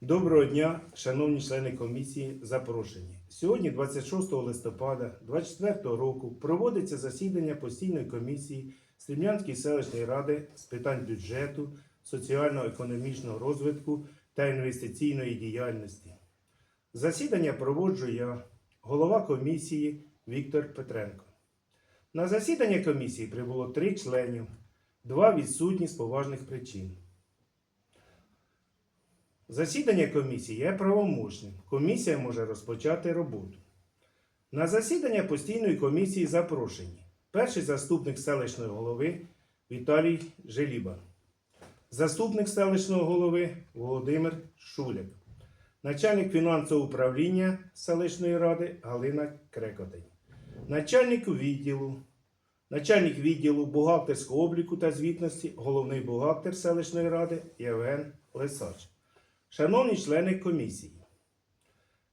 Доброго дня, шановні члени комісії, запрошені. Сьогодні, 26 листопада 2024 року, проводиться засідання постійної комісії Срібнянської селищної ради з питань бюджету, соціально-економічного розвитку та інвестиційної діяльності. Засідання проводжу я, голова комісії Віктор Петренко. На засідання комісії прибуло три членів, два відсутні з поважних причин. Засідання комісії є правомочним. Комісія може розпочати роботу. На засідання постійної комісії запрошені перший заступник селищної голови Віталій Желіба, заступник селищного голови Володимир Шуляк, начальник фінансового управління селищної ради Галина Крекотень, начальник відділу, начальник відділу бухгалтерського обліку та звітності, головний бухгалтер селищної ради Євген Лисач. Шановні члени комісії,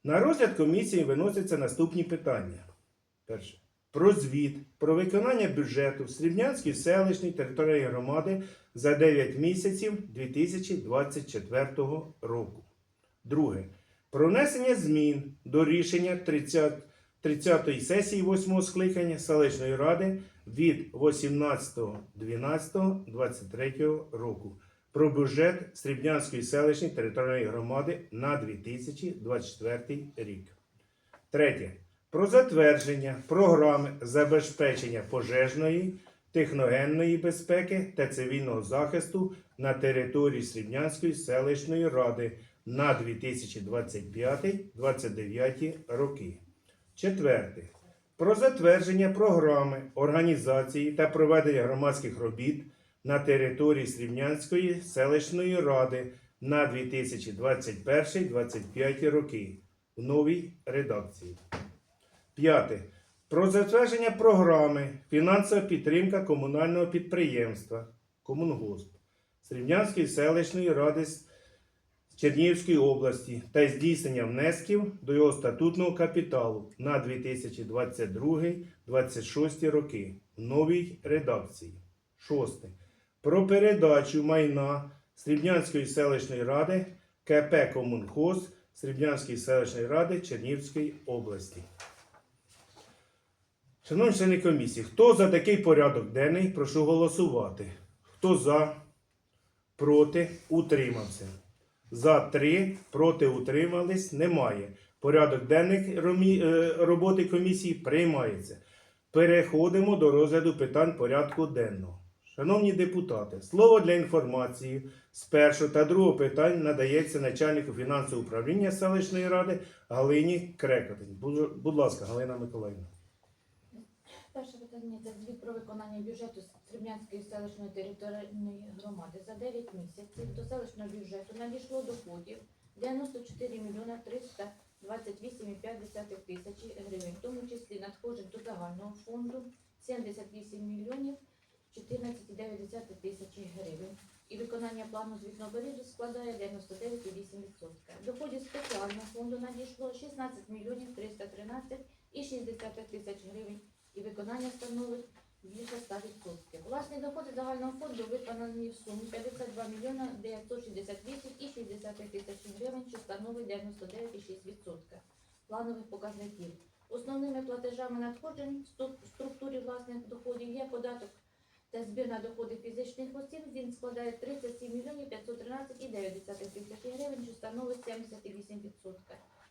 на розгляд комісії виносяться наступні питання. Перше. Про звіт про виконання бюджету Срібнянської селищної територіальної громади за 9 місяців 2024 року. Друге. Про внесення змін до рішення 30 30-ї сесії 8-го скликання селищної ради від 18.12.23 року про бюджет Срібнянської селищної територіальної громади на 2024 рік. Третє. Про затвердження програми забезпечення пожежної, техногенної безпеки та цивільного захисту на території Срібнянської селищної ради на 2025-2029 роки. Четверте. Про затвердження програми організації та проведення громадських робіт на території Срібнянської селищної ради на 2021-2025 роки в новій редакції. П'яте. Про затвердження програми фінансова підтримка комунального підприємства Комунгосп Срібнянської селищної ради Чернігівської області та здійснення внесків до його статутного капіталу на 2022-2026 роки в новій редакції. Шосте. Про передачу майна Срібнянської селищної ради КП Комунхоз Срібнянської селищної ради Чернігівської області. Шановні члени комісії, хто за такий порядок денний, прошу голосувати. Хто за, проти, утримався. За три, проти утримались, немає. Порядок денний ромі- е, роботи комісії приймається. Переходимо до розгляду питань порядку денного. Шановні депутати, слово для інформації з першого та другого питань надається начальнику фінансового управління селищної ради Галині Крекотень. Будь, ласка, Галина Миколаївна. Перше питання це звіт про виконання бюджету Стрібнянської селищної територіальної громади за 9 місяців до селищного бюджету надійшло доходів 94 мільйона 328,5 тисячі гривень, в тому числі надходжень до загального фонду 78 мільйонів 14,9 тисячі гривень. І виконання плану звітного періоду складає 99,8%. Доходів спеціального фонду надійшло 16 мільйонів 313,6 тисяч гривень і виконання становить більше 100%. Власні доходи загального фонду виконані в сумі 52 мільйона 968,6 тисяч гривень, що становить 99,6% планових показників. Основними платежами надходжень в структурі власних доходів є податок та збір на доходи фізичних осіб. Він складає 37 мільйонів 513,9 тисячі гривень, що становить 78%.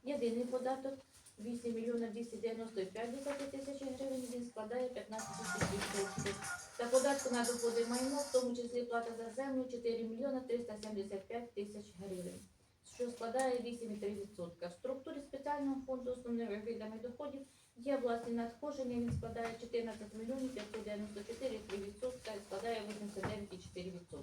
Єдиний податок 8 мільйонів 295 тисячі гривень, він складає 15,6%. Та податку на доходи майно, в тому числі плата за землю 4 мільйони 375 тисяч гривень, що складає 8,3%. В структурі спеціального фонду основними видами доходів є власні надходження, він складає 14 мільйонів 594,3% і складає 89,4%.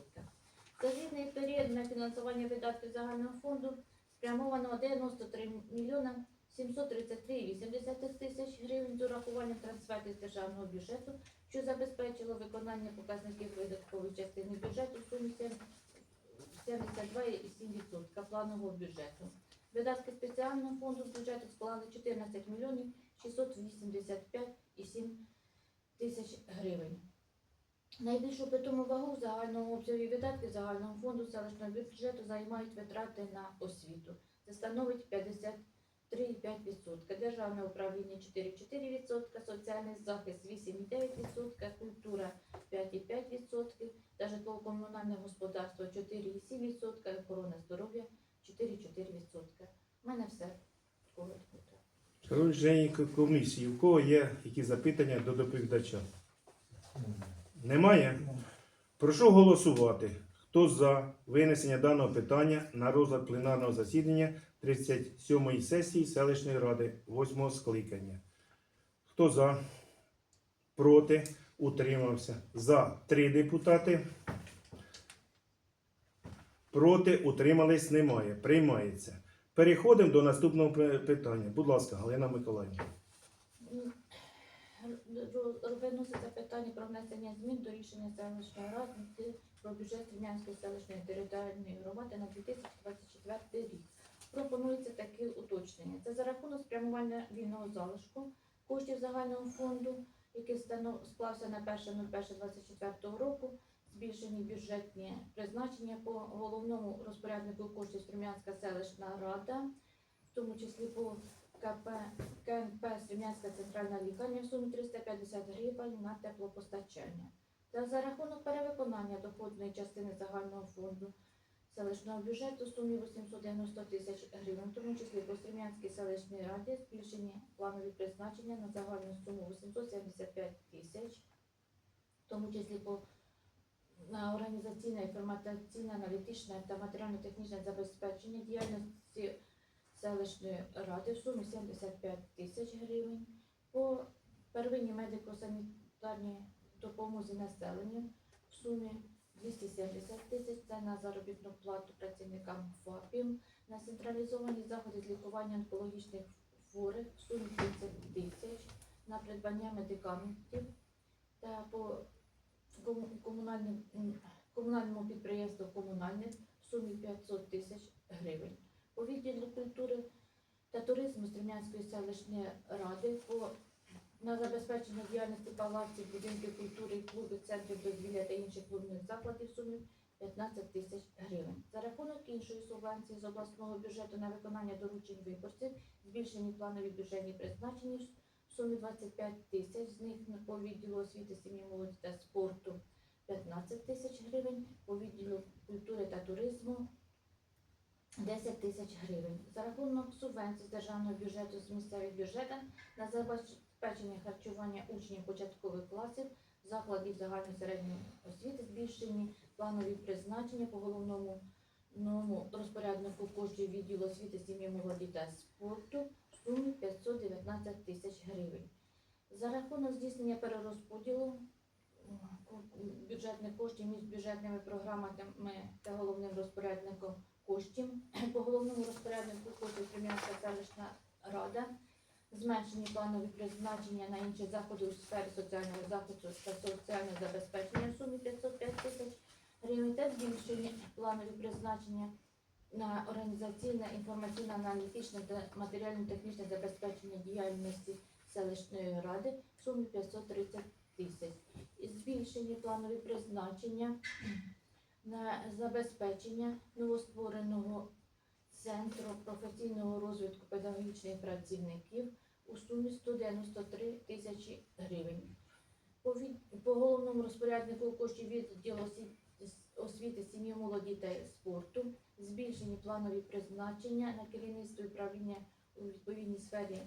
За звітний період на фінансування видатків загального фонду спрямовано 93 мільйона 733,8 тисяч гривень з урахуванням трансфертів з державного бюджету, що забезпечило виконання показників видаткової частини бюджету в сумі 72,7% планового бюджету. Видатки спеціального фонду з бюджету склали 14 мільйонів 685,7 тисяч гривень. Найбільшу питому вагу в загальному обсязі видатків загального фонду селищного бюджету займають витрати на освіту. Це становить 53,5%, державне управління 4,4%, соціальний захист 8,9%, 4,7%, охорона здоров'я 4,4%. У мене все члени комісії, у кого є які запитання до доповідача? Немає? Прошу голосувати. Хто за винесення даного питання на розгляд пленарного засідання 37-ї сесії селищної ради 8 скликання? Хто за? Проти? Утримався. За три депутати. Проти утримались немає. Приймається. Переходимо до наступного питання. Будь ласка, Галина Миколаївна. Виноситься питання про внесення змін до рішення селищної ради про бюджет Рівнянської селищної територіальної громади на 2024 рік. Пропонується таке уточнення. Це за рахунок спрямування вільного залишку коштів загального фонду, який склався на 1.01.24 року, збільшені бюджетні призначення по головному розпоряднику коштів Струм'янська селищна рада, в тому числі по КП КНП Срібнянська центральна лікарня в сумі 350 гривень на теплопостачання. Та за рахунок перевиконання доходної частини загального фонду селищного бюджету в сумі 890 тисяч гривень, в тому числі по Срібнянській селищній раді збільшені планові призначення на загальну суму 875 тисяч, в тому числі по на організаційне, інформаційне, аналітичне та матеріально-технічне забезпечення діяльності селищної ради в сумі 75 тисяч гривень, по первинній медико-санітарній допомозі населенню в сумі 270 тисяч, це на заробітну плату працівникам ФАПів, на централізовані заходи з лікування онкологічних хворих в сумі 30 тисяч, на придбання медикаментів та по комунальним, комунальному підприємству комунальних в сумі 500 тисяч гривень по відділу культури та туризму Стрім'янської селищної ради по на забезпечення діяльності палаців, будинків культури, клубів, центрів дозвілля та інших клубних закладів сумі 15 тисяч гривень. За рахунок іншої субвенції з обласного бюджету на виконання доручень виборців збільшені планові бюджетні призначення в сумі 25 тисяч, з них по відділу освіти, сім'ї, молоді та спорту 15 тисяч гривень, по відділу культури та туризму 10 тисяч гривень. За рахунок субвенцій з державного бюджету з місцевих бюджетів на забезпечення харчування учнів початкових класів закладів загальної середньої освіти збільшені планові призначення по головному розпоряднику коштів відділу освіти сім'ї молоді та спорту сумі 519 тисяч гривень. За рахунок здійснення перерозподілу бюджетних коштів між бюджетними програмами та головним розпорядником коштів по головному розпоряднику коштів Кремлянська селищна рада, зменшені планові призначення на інші заходи у сфері соціального захисту та соціального забезпечення в сумі 505 тисяч гривень та збільшені планові призначення на організаційне, інформаційне, аналітичне та матеріально-технічне забезпечення діяльності селищної ради в сумі 530 тисяч. І збільшені планові призначення на забезпечення новоствореного центру професійного розвитку педагогічних працівників у сумі 193 тисячі гривень. По, головному розпоряднику коштів відділу освіти, освіти сім'ї, молоді та спорту збільшені планові призначення на керівництво управління у відповідній сфері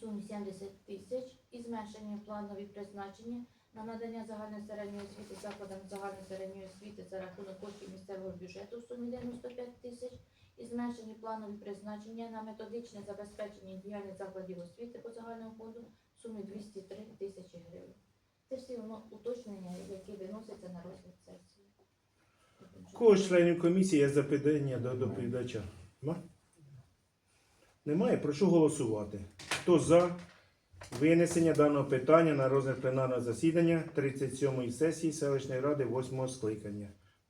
сумі 70 тисяч і зменшення планові призначення на надання загальної середньої освіти закладам загальної середньої освіти за рахунок коштів місцевого бюджету в сумі 95 тисяч і зменшені планові призначення на методичне забезпечення діяльних закладів освіти по загальному фонду в сумі 203 тисячі гривень. Це всі уточнення, які виносяться на розгляд сесії. Кого членів комісії є запитання до доповідача? Нема? Немає? Прошу голосувати. Хто за винесення даного питання на розгляд пленарного засідання 37-ї сесії селищної ради 8-го скликання?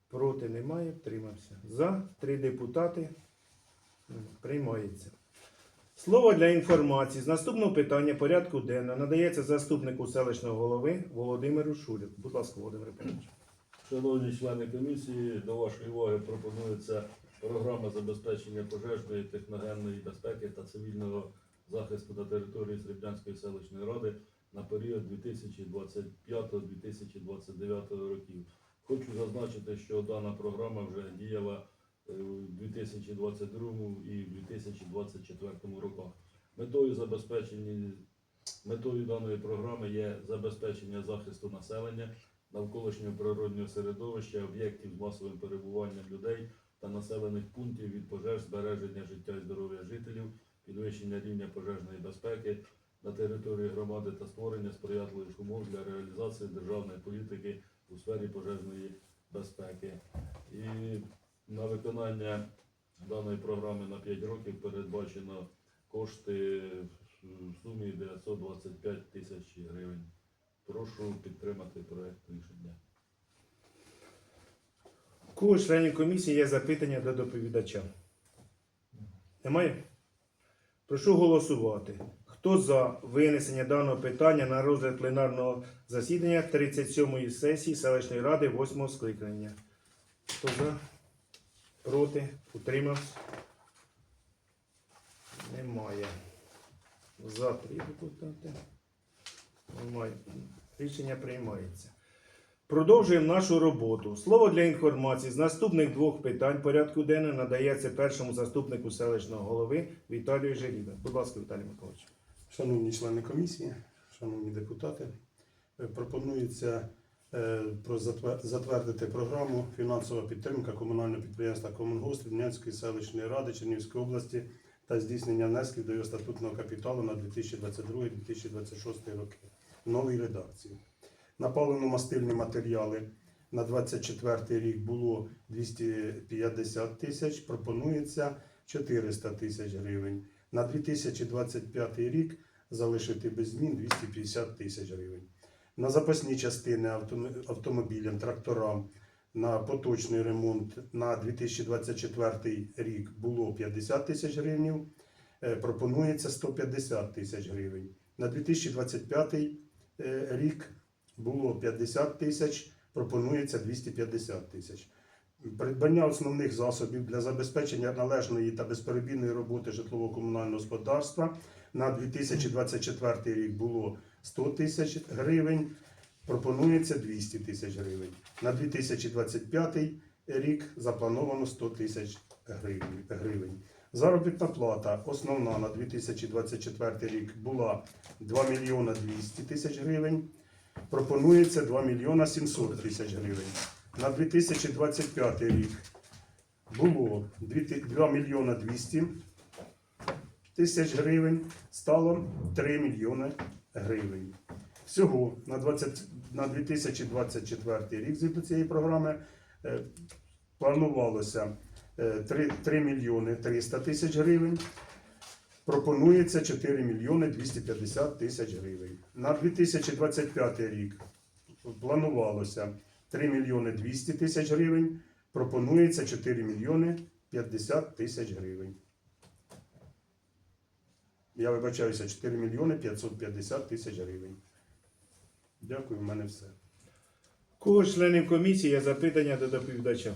Проти немає, втримався. За три депутати приймається. Слово для інформації з наступного питання порядку денного надається заступнику селищного голови Володимиру Шурик. Будь ласка, Володимир Петрович. Шановні члени комісії, до вашої уваги пропонується програма забезпечення пожежної, техногенної безпеки та цивільного захисту на території Срібнянської селищної ради на період 2025-2029 років. Хочу зазначити, що дана програма вже діяла е, у 2022 і 2024 роках. Метою забезпечення метою даної програми є забезпечення захисту населення навколишнього природнього середовища, об'єктів з масовим перебуванням людей та населених пунктів від пожеж, збереження життя і здоров'я жителів, підвищення рівня пожежної безпеки на території громади та створення сприятливих умов для реалізації державної політики у сфері пожежної безпеки. І на виконання даної програми на 5 років передбачено кошти в сумі 925 тисяч гривень. Прошу підтримати проект рішення. У кого членів комісії є запитання до доповідача? Немає? Прошу голосувати. Хто за винесення даного питання на розгляд пленарного засідання 37-ї сесії селищної ради 8-го скликання? Хто за? Проти? Утримався? Немає. За три депутати. Немає. Рішення приймається. Продовжуємо нашу роботу. Слово для інформації з наступних двох питань порядку денного надається першому заступнику селищного голови Віталію Желібе. Будь ласка, Віталій Миколаївич. Шановні члени комісії, шановні депутати, е, пропонується е, затвердити програму фінансова підтримка комунального підприємства Комунгост Рівнянської селищної ради Чернівської області та здійснення внесків до його статутного капіталу на 2022-2026 роки в новій редакції. На паливно-мастильні матеріали на 24 рік було 250 тисяч, пропонується 400 тисяч гривень. На 2025 рік залишити без змін 250 тисяч гривень. На запасні частини автом- автомобілям, тракторам на поточний ремонт на 2024 рік було 50 тисяч гривень. Е, Пропонується 150 тисяч гривень. На 2025 е, рік було 50 тисяч, пропонується 250 тисяч. Придбання основних засобів для забезпечення належної та безперебійної роботи житлово-комунального господарства на 2024 рік було 100 тисяч гривень, пропонується 200 тисяч гривень. На 2025 рік заплановано 100 тисяч гривень- гривень. Заробітна плата основна на 2024 рік була 2 мільйона 200 тисяч гривень, пропонується 2 мільйона 700 тисяч гривень. На 2025 рік було 2 мільйона 200 тисяч гривень, стало 3 мільйони гривень. Всього на, 20, на 2024 рік згідно цієї програми е, планувалося 3, 3 мільйони 300 тисяч гривень. Пропонується 4 мільйони 250 тисяч гривень. На 2025 рік планувалося 3 мільйони 200 тисяч гривень. Пропонується 4 мільйони 50 тисяч гривень. Я вибачаюся, 4 мільйони 550 тисяч гривень. Дякую, в мене все. Кого членів комісії є запитання до доповідача?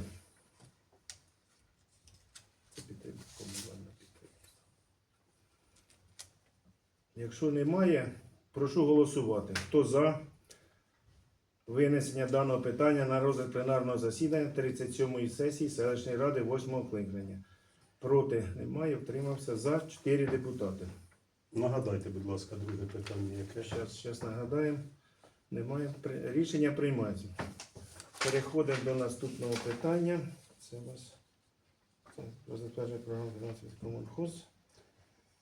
Підтримка комунального підприємства. Якщо немає, прошу голосувати. Хто за винесення даного питання на розгляд пленарного засідання 37-ї сесії селищної ради 8 скликання? Проти немає, втримався за 4 депутати. Нагадайте, будь ласка, друге питання, яке. Зараз, зараз нагадаємо. Немає. Рішення приймається. Переходимо до наступного питання. Це у нас це про затвердження програми фінансових комунхоз.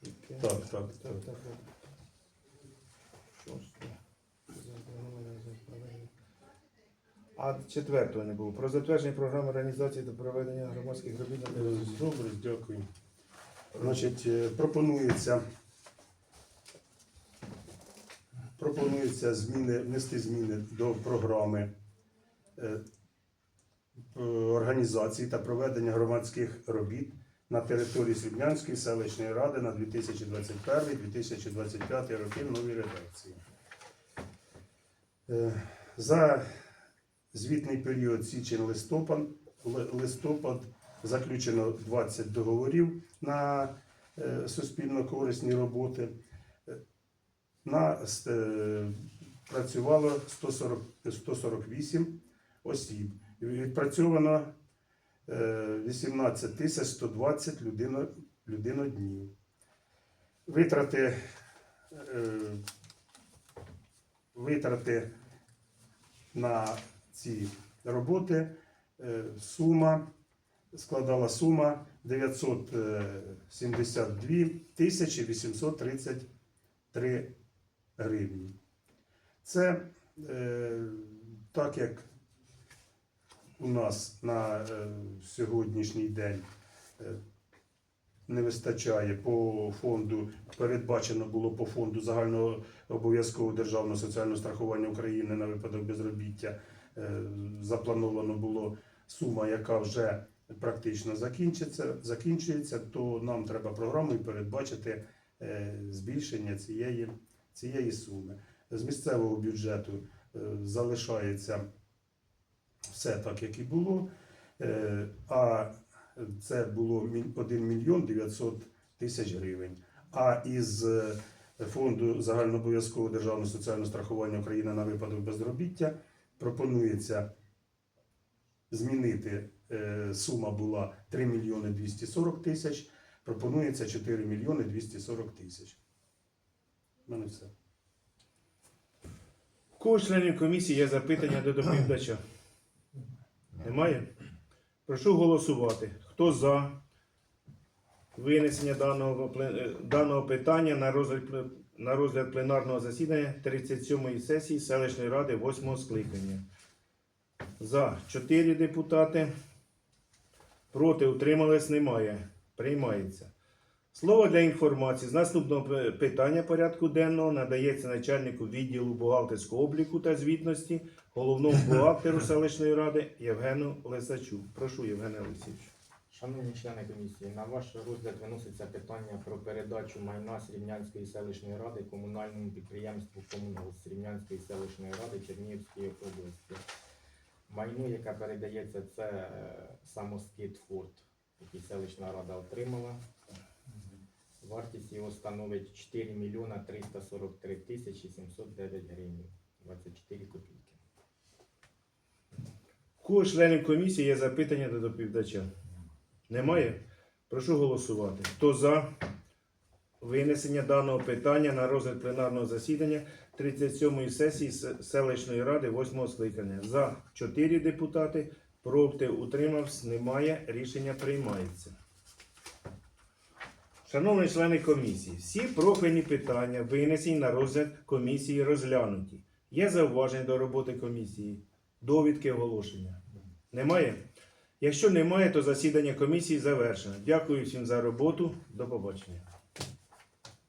Так, так, так, так. так. так. Шосте. А четвертого не було. Про затвердження програми організації та проведення громадських робіт на Е, території. Добре, дякую. Значить, е, пропонується, пропонується зміни, внести зміни до програми е, е, організації та проведення громадських робіт на території Срібнянської селищної ради на 2021-2025 роки в новій редакції. Е, За звітний період січень-листопад листопад заключено 20 договорів на е, суспільно корисні роботи. На, е, працювало 140, 148 осіб. Відпрацьовано 18 тисяч 120 людино, людиноднів. Витрати, е, витрати на ці роботи е, сума складала сума 972 тисячі 833 гривні. Це е, так як у нас на е, сьогоднішній день е, не вистачає по фонду, передбачено було по фонду загального обов'язкового державного соціального страхування України на випадок безробіття. е, Заплановано було сума, яка вже практично закінчиться, закінчується, то нам треба програмою передбачити збільшення цієї, цієї суми. З місцевого бюджету залишається все так, як і було. Е, А це було 1 мільйон 900 тисяч гривень. А із е, фонду загальнообов'язкового державного соціального страхування України на випадок безробіття пропонується змінити. е, Сума була 3 мільйони 240 тисяч, пропонується 4 мільйони 240 тисяч. У мене все. У членів комісії є запитання до доповідача? Немає? Прошу голосувати. Хто за винесення даного, е, даного питання на розгляд, на розгляд пленарного засідання 37-ї сесії селищної ради 8 скликання? За 4 депутати. Проти утримались немає. Приймається. Слово для інформації з наступного питання порядку денного надається начальнику відділу бухгалтерського обліку та звітності, головному бухгалтеру селищної ради Євгену Лисачу. Прошу, Євгене Олексійович. Шановні члени комісії, на ваш розгляд виноситься питання про передачу майна Срібнянської селищної ради комунальному підприємству Комунгос Срібнянської селищної ради Чернігівської області. Майно, яке передається, це е, самоскид Форд, який селищна рада отримала. Вартість його становить 4 мільйона 343 тисячі 709 гривень, 24 копійки. Кого членів комісії є запитання до доповідача? Немає? Прошу голосувати. Хто за винесення даного питання на розгляд пленарного засідання 37-ї сесії селищної ради 8 скликання? За 4 депутати, проти утримався, немає. Рішення приймається. Шановні члени комісії, всі профільні питання винесені на розгляд комісії розглянуті. Є зауваження до роботи комісії, довідки оголошення. Немає? Якщо немає, то засідання комісії завершено. Дякую всім за роботу. До побачення.